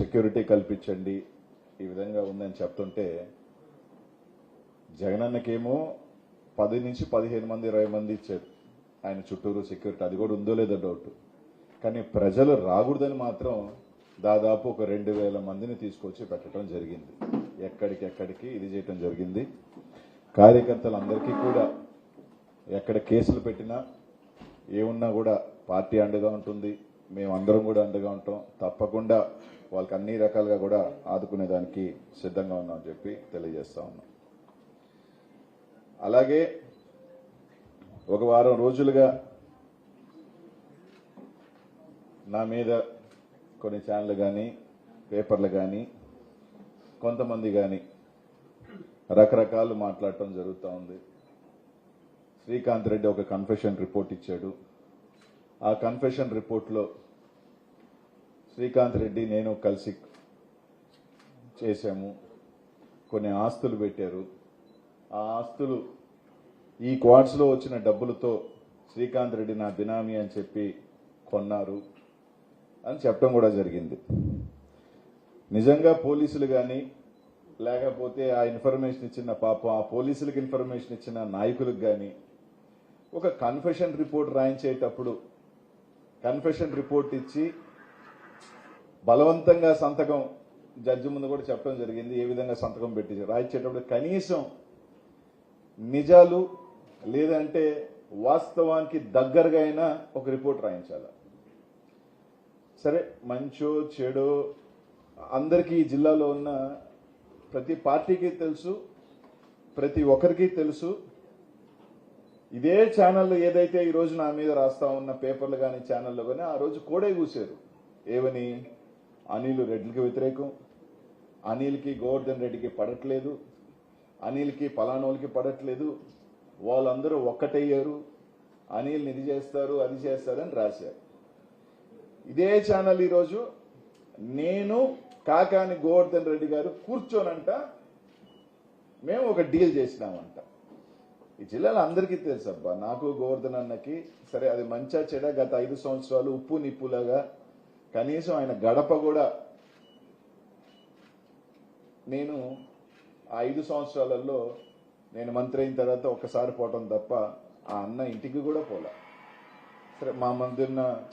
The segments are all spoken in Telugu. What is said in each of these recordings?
సెక్యూరిటీ కల్పించండి. ఈ విధంగా ఉందని చెప్తుంటే జగనన్నకేమో పది నుంచి పదిహేను మంది ఇరవై మంది ఇచ్చారు. ఆయన చుట్టూరు సెక్యూరిటీ అది కూడా ఉందో లేదో డౌట్ కానీ ప్రజలు రాకూడదని మాత్రం దాదాపు ఒక రెండు వేల మందిని తీసుకొచ్చి పెట్టడం జరిగింది. ఎక్కడికి ఎక్కడికి ఇది చేయటం జరిగింది. కార్యకర్తలందరికీ కూడా ఎక్కడ కేసులు పెట్టినా ఏమున్నా కూడా పార్టీ అండగా ఉంటుంది. మేమందరం కూడా అండగా ఉంటాం. తప్పకుండా వాళ్ళకి అన్ని రకాలుగా కూడా ఆదుకునేదానికి సిద్ధంగా ఉన్నామని చెప్పి తెలియజేస్తా ఉన్నాం. అలాగే ఒక వారం రోజులుగా నా మీద కొన్ని ఛానళ్ళు కానీ పేపర్లు కానీ కొంతమంది కానీ రకరకాలు మాట్లాడటం జరుగుతూ ఉంది. శ్రీకాంత్ రెడ్డి ఒక కన్ఫెషన్ రిపోర్ట్ ఇచ్చాడు. ఆ కన్ఫెషన్ రిపోర్ట్లో శ్రీకాంత్ రెడ్డి నేను కలిసి చేశాము. కొన్ని ఆస్తులు పెట్టారు. ఆ ఆస్తులు ఈ క్వార్ట్స్లో వచ్చిన డబ్బులతో శ్రీకాంత్ రెడ్డి నా బినామీ అని చెప్పి కొన్నారు అని చెప్పడం కూడా జరిగింది. నిజంగా పోలీసులు కానీ లేకపోతే ఆ ఇన్ఫర్మేషన్ ఇచ్చిన పాపం ఆ పోలీసులకు ఇన్ఫర్మేషన్ ఇచ్చిన నాయకులకు కానీ ఒక కన్ఫెషన్ రిపోర్ట్ రాయించేటప్పుడు కన్ఫెషన్ రిపోర్ట్ ఇచ్చి బలవంతంగా సంతకం జడ్జి ముందు కూడా చెప్పడం జరిగింది ఏ విధంగా సంతకం పెట్టి రాయించేటప్పుడు కనీసం నిజాలు లేదంటే వాస్తవానికి దగ్గరగా అయినా ఒక రిపోర్ట్ రాయించాలి. సరే మంచో చెడో అందరికీ ఈ జిల్లాలో ఉన్న ప్రతి పార్టీకి తెలుసు ప్రతి ఒక్కరికి తెలుసు. ఇదే ఛానల్లో ఏదైతే ఈ రోజు నా మీద రాస్తా ఉన్న పేపర్లు కానీ ఛానల్లో కానీ ఆ రోజు కోడే కూసారు ఏవని అనిల్ రెడ్డికి వ్యతిరేకం. అనిల్కి గోవర్ధన్ రెడ్డికి పడట్లేదు. అనిల్కి పలానోళ్ళకి పడట్లేదు. వాళ్ళందరూ ఒక్కటయ్యారు. అనిల్ ఇది చేస్తారు అది చేస్తారని రాశారు. ఇదే ఛానల్ ఈరోజు. నేను కాకాని గోవర్ధన్ రెడ్డి గారు కూర్చోనంట. మేము ఒక డీల్ చేసినామంట. ఈ జిల్లాలో అందరికీ తెలుసు అబ్బా నాకు గోవర్ధన్ అన్నకి సరే అది మంచా చెడ గత ఐదు సంవత్సరాలు ఉప్పు నిప్పులాగా కనీసం ఆయన గడప కూడా నేను ఆ ఐదు సంవత్సరాలలో నేను మంత్రి అయిన తర్వాత ఒక్కసారి పోవటం తప్ప ఆ అన్న ఇంటికి కూడా పోలే. సరే మా మధ్య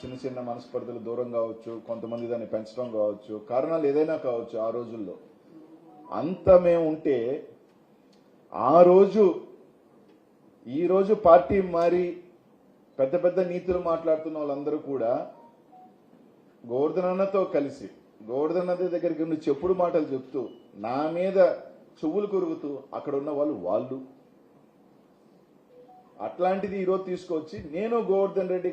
చిన్న చిన్న మనస్పర్ధలు దూరం కావచ్చు కొంతమంది దాన్ని పెంచడం కావచ్చు కారణాలు ఏదైనా కావచ్చు ఆ రోజుల్లో. అంత మేము ఉంటే ఆ రోజు ఈరోజు పార్టీ మారి పెద్ద పెద్ద నీతులు మాట్లాడుతున్న వాళ్ళందరూ కూడా గోవర్ధనన్నతో కలిసి గోవర్ధనన్న దగ్గరికి నుండి చెప్పుడు మాటలు చెప్తూ నా మీద చెవులు కొరుగుతూ అక్కడ ఉన్న వాళ్ళు వాళ్ళు. అట్లాంటిది ఈరోజు తీసుకొచ్చి నేను గోవర్ధన్ రెడ్డి